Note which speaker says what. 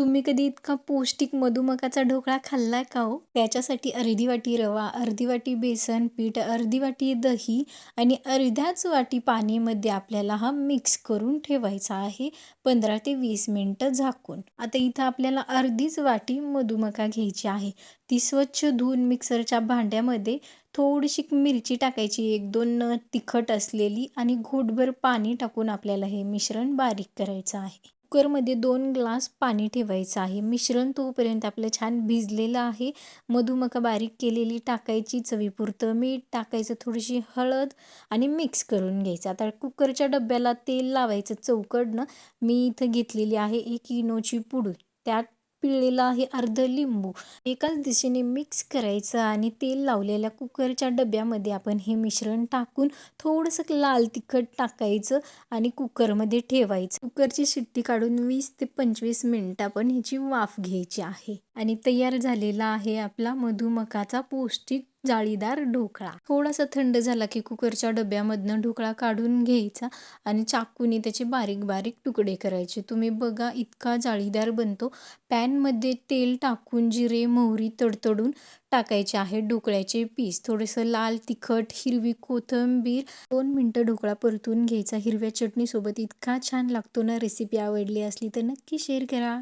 Speaker 1: तुम्ही कधी इतका पौष्टिक मधुमकाचा ढोकळा खाल्लाय का हो? त्याच्यासाठी अर्धी वाटी रवा अर्धी वाटी बेसन पीठ अर्धी वाटी दही आणि अर्ध्याच वाटी पाणीमध्ये आपल्याला हा मिक्स करून ठेवायचा आहे. पंधरा ते वीस मिनटं झाकून. आता इथं आपल्याला अर्धीच वाटी मधुमका घ्यायची आहे. ती स्वच्छ धुवून मिक्सरच्या भांड्यामध्ये थोडीशी मिरची टाकायची. एक दोन तिखट असलेली आणि घोटभर पाणी टाकून आपल्याला हे मिश्रण बारीक करायचं आहे. कुकरमध्ये दोन ग्लास पाणी ठेवायचं आहे. मिश्रण तोपर्यंत आपलं छान भिजलेलं आहे. मधुमका बारीक केलेली टाकायची चवीपुरतं मीठ टाकायचं थोडीशी हळद आणि मिक्स करून घ्यायचं. आता कुकरच्या डब्याला तेल लावायचं चौकडनं. मी इथं घेतलेली आहे एक इनोची पुडू. त्यात पिळलेलं आहे अर्ध लिंबू. एकाच दिशेने मिक्स करायचं आणि तेल लावलेल्या कुकरच्या डब्यामध्ये आपण हे मिश्रण टाकून थोडंसं लाल तिखट टाकायचं आणि कुकरमध्ये ठेवायचं. कुकरची शिट्टी काढून वीस ते पंचवीस मिनटं आपण ह्याची वाफ घ्यायची आहे. आणि तयार झालेला आहे आपला मधुमकाचा पौष्टिक जाळीदार ढोकळा. थोडासा थंड झाला की कुकरच्या डब्यामधनं ढोकळा काढून घ्यायचा आणि चाकूने त्याचे बारीक बारीक तुकडे करायचे. तुम्ही बघा इतका जाळीदार बनतो. पॅनमध्ये तेल टाकून जिरे मोहरी तडतडून टाकायचे आहे ढोकळ्याचे पीस. थोडंसं लाल तिखट हिरवी कोथिंबीर दोन मिनटं ढोकळा परतून घ्यायचा. हिरव्या चटणीसोबत इतका छान लागतो ना रेसिपी आवडली असली तर नक्की शेअर करा.